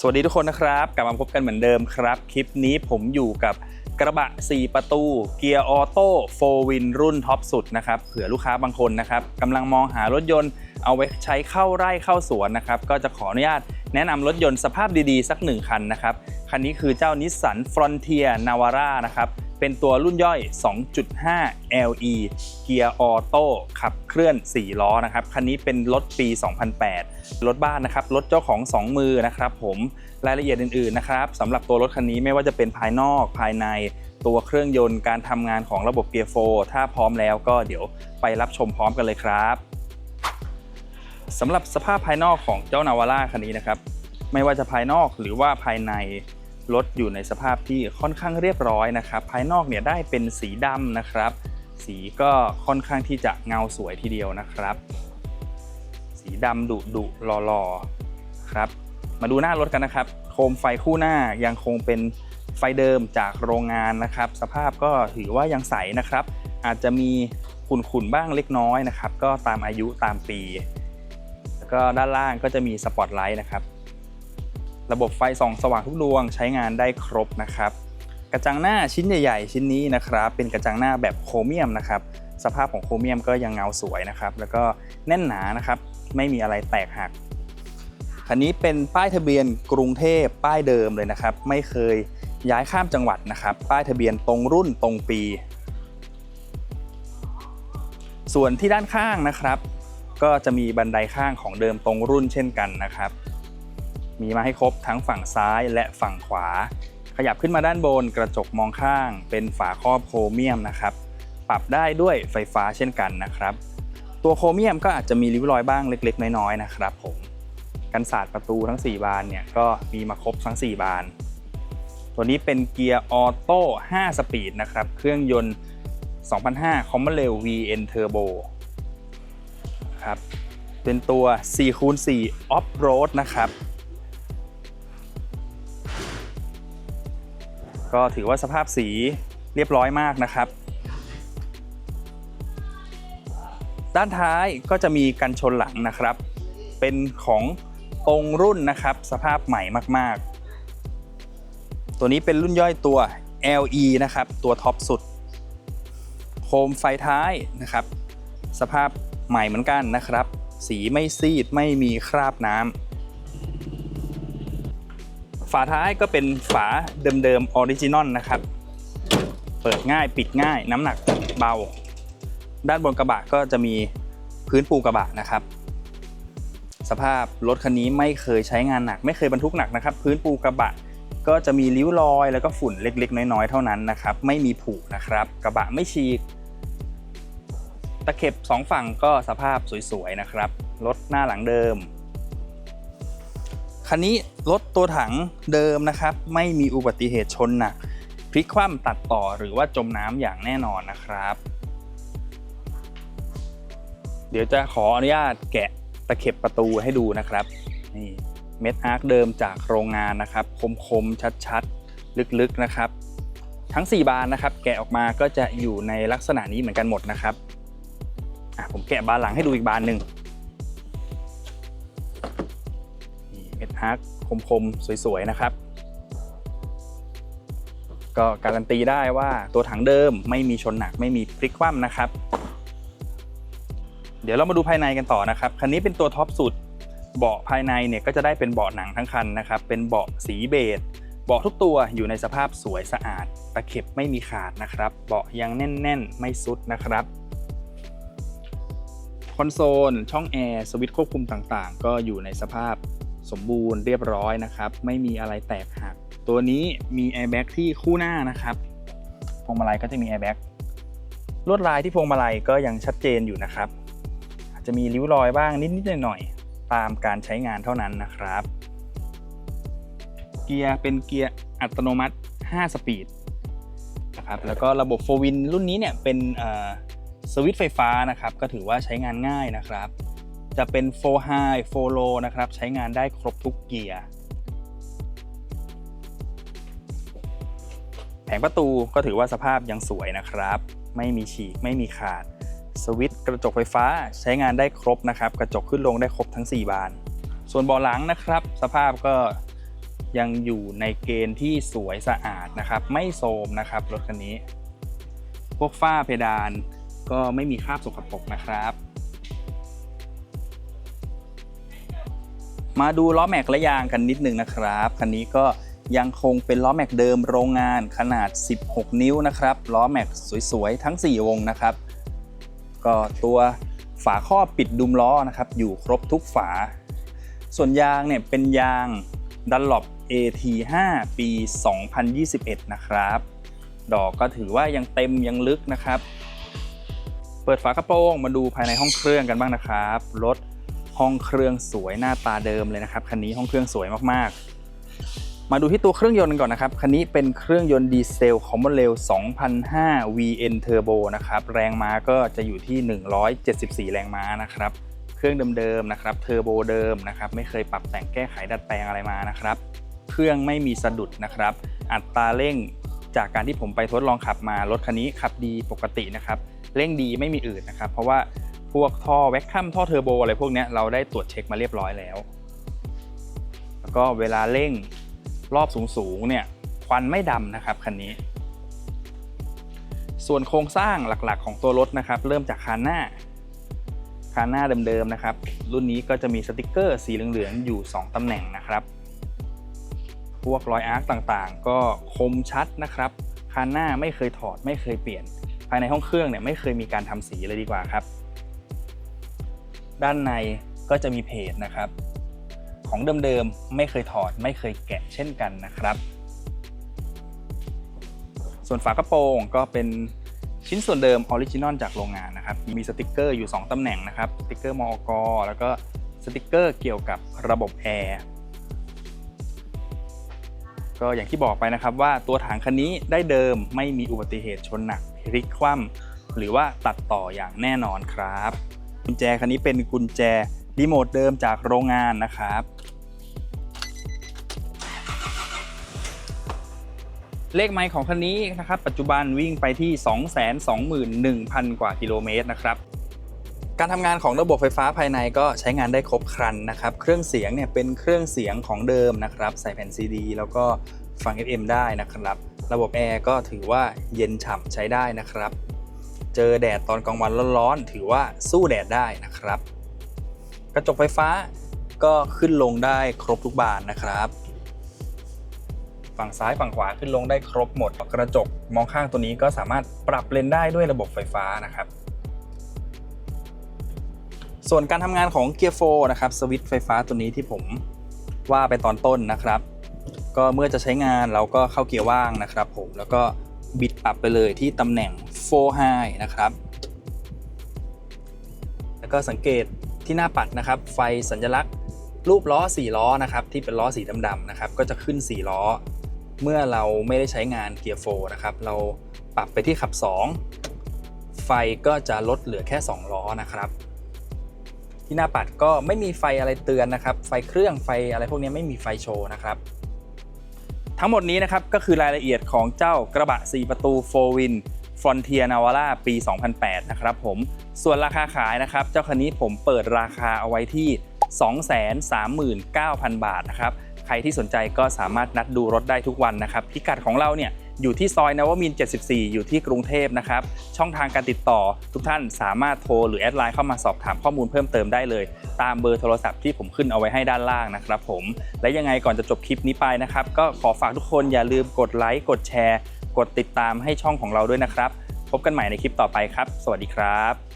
สวัสดีทุกคนนะครับ กลับมาพบกันเหมือนเดิมครับ คลิปนี้ผมอยู่กับกระบะ 4 ประตู เกียร์ออโต้โฟวินรุ่นท็อปสุดนะครับเผื่อลูกค้าบางคนนะครับกำลังมองหารถยนต์เอาไว้ใช้เข้าไร่เข้าสวนนะครับ ก็จะขออนุญาตแนะนำรถยนต์สภาพดีๆ สักหนึ่งคันนะครับ คันนี้คือเจ้านิสสันฟรอนเทียนาวาร่านะครับ เป็นตัวรุ่นย่อย 2.5 LE เกียร์ออโต้ขับเคลื่อน 4 ล้อนะครับ คันนี้เป็นรถปี 2008 รถบ้านนะครับ รถเจ้าของ 2 มือนะครับผม รายละเอียดอื่นๆนะครับสำหรับตัวรถคันนี้ไม่ว่าจะเป็นภายนอกภายในตัวเครื่องยนต์การทำงานของระบบเกียร์โฟร์ถ้าพร้อมแล้วก็เดี๋ยวไปรับชมพร้อมกันเลยครับสำหรับสภาพภายนอกของเจ้านาวาร่าคันนี้นะครับ ไม่ว่าจะภายนอกหรือว่าภายใน รถอยู่ในสภาพที่ค่อนข้างเรียบร้อยนะครับ ภายนอกเนี่ยได้เป็นสีดำนะครับ สีก็ค่อนข้างที่จะเงาสวยทีเดียวนะครับ สีดำดุดุหล่อๆครับ มาดูหน้ารถกันนะครับ โคมไฟคู่หน้ายังคงเป็นไฟเดิมจากโรงงานนะครับ สภาพก็ถือว่ายังใสนะครับ อาจจะมีขุ่นๆบ้างเล็กน้อยนะครับ ก็ตามอายุตามปี แล้วก็ด้านล่างก็จะมีสปอตไลท์นะครับ ระบบไฟส่องสว่างทุกดวงใช้งานได้ครบนะครับ กระจังหน้าชิ้นใหญ่ ๆ ชิ้นนี้นะครับ เป็นกระจังหน้าแบบโครเมียมนะครับ สภาพของโครเมียมก็ยังเงาสวยนะครับ แล้วก็แน่นหนานะครับ ไม่มีอะไรแตกหัก คันนี้เป็นป้ายทะเบียนกรุงเทพป้ายเดิมเลยนะครับ ไม่เคยย้ายข้ามจังหวัดนะครับ ป้ายทะเบียนตรงรุ่นตรงปี ส่วนที่ด้านข้างนะครับ ก็จะมีบันไดข้างของเดิมตรงรุ่นเช่นกันนะครับ มีมาให้ครบทั้งฝั่งซ้ายและฝั่งขวา ขยับขึ้นมาด้านบนกระจกมองข้าง เป็นฝาครอบโครเมียมนะครับ ปรับได้ด้วยไฟฟ้าเช่นกันนะครับ ตัวโครเมียมก็อาจจะมีริ้วรอยบ้างเล็ก ๆ น้อยๆนะครับผมกันศาสตร์ประตูทั้ง 4 บานเนี่ยก็มีมาครบทั้ง 4 บาน ตัวนี้เป็นเกียร์ออโต้5สปีดนะครับ เครื่องยนต์ 2005 Common Rail VN Turbo ครับเป็นตัว4คูณ4 Off Road นะครับ ก็ถือว่าสภาพสีเรียบร้อยมากนะครับ ด้านท้ายก็จะมีกันชนหลังนะครับ เป็นของตรงรุ่นนะครับ สภาพใหม่มากๆ ตัวนี้เป็นรุ่นย่อยตัว LE นะครับ ตัวท็อปสุด โคมไฟท้ายนะครับ สภาพใหม่เหมือนกันนะครับ สีไม่ซีดไม่มีคราบน้ำ ฝาท้ายก็เป็นฝาเดิมๆออริจินอลนะครับ เปิดง่ายปิดง่ายน้ำหนักเบา ด้านบนกระบะก็จะมีพื้นปูกระบะนะครับ สภาพรถคันนี้ไม่เคยใช้งานหนัก ไม่เคยบรรทุกหนักนะครับ พื้นปูกระบะก็จะมีริ้วรอยแล้วก็ฝุ่นเล็ก ๆ น้อยๆเท่านั้นนะครับ ไม่มีผุนะครับ กระบะไม่ฉีกตะเข็บสองฝั่งก็สภาพสวยๆนะครับ รถหน้าหลังเดิม คันนี้รถตัวถังเดิมนะครับ ไม่มีอุบัติเหตุชนหนักพลิกคว่ำตัดต่อหรือว่าจมน้ำอย่างแน่นอนนะครับ เดี๋ยวจะขออนุญาตแกะตะเข็บประตูให้ดูนะครับนี่เม็ดอาร์คเดิมจากโรงงานนะครับ คมๆ ชัดๆ ลึกๆนะครับ ทั้ง 4 บานนะครับ แกะออกมาก็จะอยู่ในลักษณะนี้เหมือนกันหมดนะครับอะผมแกะบานหลังให้ดูอีกบานหนึ่ง เม็ดอาร์คคมๆ สวยๆ นะครับ ก็การันตีได้ว่าตัวถังเดิมไม่มีชนหนักไม่มีพลิกคว่ำนะครับ เดี๋ยวเรามาดูภายในกันต่อนะครับ คันนี้เป็นตัวท็อปสุดเบาะภายในเนี่ยก็จะได้เป็นเบาะหนังทั้งคันนะครับ เป็นเบาะสีเบจเบาะทุกตัวอยู่ในสภาพสวยสะอาด ตะเข็บไม่มีขาดนะครับ เบาะยังแน่น ๆ ไม่ซุดนะครับคอนโซล ช่องแอร์ สวิตช์ควบคุมต่างๆ ก็อยู่ในสภาพ สมบูรณ์เรียบร้อยนะครับ ไม่มีอะไรแตกหัก ตัวนี้มีแอร์แบ็กที่คู่หน้านะครับ พวงมาลัยก็จะมีแอร์แบ็กลวดลายที่พวงมาลัยก็ยังชัดเจนอยู่นะครับ อาจจะมีริ้วรอยบ้างนิดๆหน่อยๆตามการใช้งานเท่านั้นนะครับ เกียร์เป็นเกียร์อัตโนมัติ 5 สปีดนะครับแล้วก็ระบบโฟวินรุ่นนี้เนี่ยเป็นสวิตช์ไฟฟ้านะครับ ก็ถือว่าใช้งานง่ายนะครับ จะเป็น 4 High 4 Low นะครับ ใช้งานได้ครบทุกเกียร์ แผงประตูก็ถือว่าสภาพยังสวยนะครับ ไม่มีฉีก ไม่มีขาด สวิตช์กระจกไฟฟ้าใช้งานได้ครบนะครับ กระจกขึ้นลงได้ครบทั้ง 4 บาน ส่วนเบาะหลังนะครับ สภาพก็ยังอยู่ในเกณฑ์ที่สวยสะอาดนะครับ ไม่โทรมนะครับรถคันนี้ พวกฝ้าเพดานก็ไม่มีคราบสกปรกนะครับ มาดูล้อแม็กและยางกันนิดนึงนะครับ คันนี้ก็ยังคงเป็นล้อแม็กเดิมโรงงานขนาด 16 นิ้วนะครับ ล้อแม็กสวยๆ ทั้ง 4 วงนะครับ ก็ตัวฝาครอบปิดดุมล้อนะครับ อยู่ครบทุกฝา ส่วนยางเนี่ยเป็นยางดันหลบ AT5 ปี 2021 นะครับ ดอกก็ถือว่ายังเต็มยังลึกนะครับ เปิดฝากระโปรงมาดูภายในห้องเครื่องกันบ้างนะครับ รถ ห้องเครื่องสวยหน้าตาเดิมเลยนะครับคันนี้ห้องเครื่องสวยมากๆ มาดูที่ตัวเครื่องยนต์กันก่อนนะครับคันนี้เป็นเครื่องยนต์ดีเซลคอมมอนเรล2005 VN Turbo นะครับแรงม้าก็จะอยู่ที่ 174 แรงม้านะครับเครื่องเดิมๆนะครับเทอร์โบเดิมนะครับไม่เคยปรับแต่งแก้ไขดัดแปลงอะไรมานะครับเครื่องไม่มีสะดุดนะครับ อัตราเร่งจากการที่ผมไปทดลองขับมารถคันนี้ขับดีปกตินะครับเร่งดีไม่มีอื่นนะครับ เพราะว่า พวกท่อแว็กคัมท่อเทอร์โบอะไรพวกนี้เราได้ตรวจเช็คมาเรียบร้อยแล้ว แล้วก็เวลาเร่งรอบสูงๆเนี่ยควันไม่ดำนะครับคันนี้ ส่วนโครงสร้างหลักๆของตัวรถนะครับ เริ่มจากคานหน้า คานหน้าเดิมๆนะครับ รุ่นนี้ก็จะมีสติกเกอร์สีเหลืองๆอยู่ 2 ตำแหน่งนะครับ พวกรอยอาร์คต่างๆ ก็คมชัดนะครับ คานหน้าไม่เคยถอดไม่เคยเปลี่ยน ภายในห้องเครื่องเนี่ยไม่เคยมีการทำสีเลยดีกว่าครับ ด้านในก็จะมีเพจนะครับ ของเดิมๆไม่เคยถอดไม่เคยแกะเช่นกันนะครับ ส่วนฝากระโปรงก็เป็นชิ้นส่วนเดิมออริจินอลจากโรงงานนะครับ มีสติกเกอร์อยู่ 2 ตำแหน่งนะครับสติกเกอร์มอกแล้วก็สติกเกอร์เกี่ยวกับระบบแอร์ก็อย่างที่บอกไปนะครับว่าตัวถังคันนี้ได้เดิมไม่มีอุบัติเหตุชนหนักพลิกคว่ำหรือว่าตัดต่ออย่างแน่นอนครับ กุญแจคันนี้เป็นกุญแจรีโมทเดิมจากโรงงานนะครับ เลขไมล์ของคันนี้นะครับปัจจุบันวิ่งไปที่ 221,000 กว่ากิโลเมตรนะครับการทำงานของระบบไฟฟ้าภายในก็ใช้งานได้ครบครันนะครับ เครื่องเสียงเนี่ยเป็นเครื่องเสียงของเดิมนะครับ ใส่แผ่นซีดีแล้วก็ฟัง FM ได้นะครับ ระบบแอร์ก็ถือว่าเย็นฉ่ำใช้ได้นะครับ เจอแดดตอนกลางวันร้อนๆถือว่าสู้แดดได้นะครับ กระจกไฟฟ้าก็ขึ้นลงได้ครบทุกบานนะครับ ฝั่งซ้ายฝั่งขวาขึ้นลงได้ครบหมด กระจกมองข้างตัวนี้ก็สามารถปรับเลนได้ด้วยระบบไฟฟ้านะครับ ส่วนการทำงานของเกียร์โฟนะครับสวิตช์ไฟฟ้าตัวนี้ที่ผมว่าไปตอนต้นนะครับ ก็เมื่อจะใช้งานเราก็เข้าเกียร์ว่างนะครับ ผมแล้วก็ บิดปรับไปเลยที่ตำแหน่ง4 high นะครับ แล้วก็สังเกตที่หน้าปัดนะครับ ไฟสัญลักษณ์รูปล้อ 4 ล้อนะครับ ที่เป็นล้อสีดำๆนะครับ ก็จะขึ้น 4 ล้อ เมื่อเราไม่ได้ใช้งานเกียร์โฟนะครับ เราปรับไปที่ขับ 2 ไฟก็จะลดเหลือแค่ 2 ล้อนะครับ ที่หน้าปัดก็ไม่มีไฟอะไรเตือนนะครับ ไฟเครื่องไฟอะไรพวกนี้ไม่มีไฟโชว์นะครับ ทั้งหมดนี้นะครับก็คือรายละเอียดของเจ้ากระบะ 4 ประตู4 Win Frontier Navara ปี 2008 นะครับผมส่วนราคาขายนะครับ เจ้าคันนี้ผมเปิดราคาเอาไว้ที่ 239,000 บาทนะครับ ใครที่สนใจก็สามารถนัดดูรถได้ทุกวันนะครับ พิกัดของเราเนี่ย อยู่ที่ซอยนวมิน 74 อยู่ที่กรุงเทพนะครับ ช่องทางการติดต่อทุกท่านสามารถโทรหรือแอดไลน์เข้ามาสอบถามข้อมูลเพิ่มเติมได้เลย ตามเบอร์โทรศัพท์ที่ผมขึ้นเอาไว้ให้ด้านล่างนะครับผม และยังไงก่อนจะจบคลิปนี้ไปนะครับ ก็ขอฝากทุกคนอย่าลืมกดไลค์ กดแชร์ กดติดตามให้ช่องของเราด้วยนะครับ พบกันใหม่ในคลิปต่อไปครับ สวัสดีครับ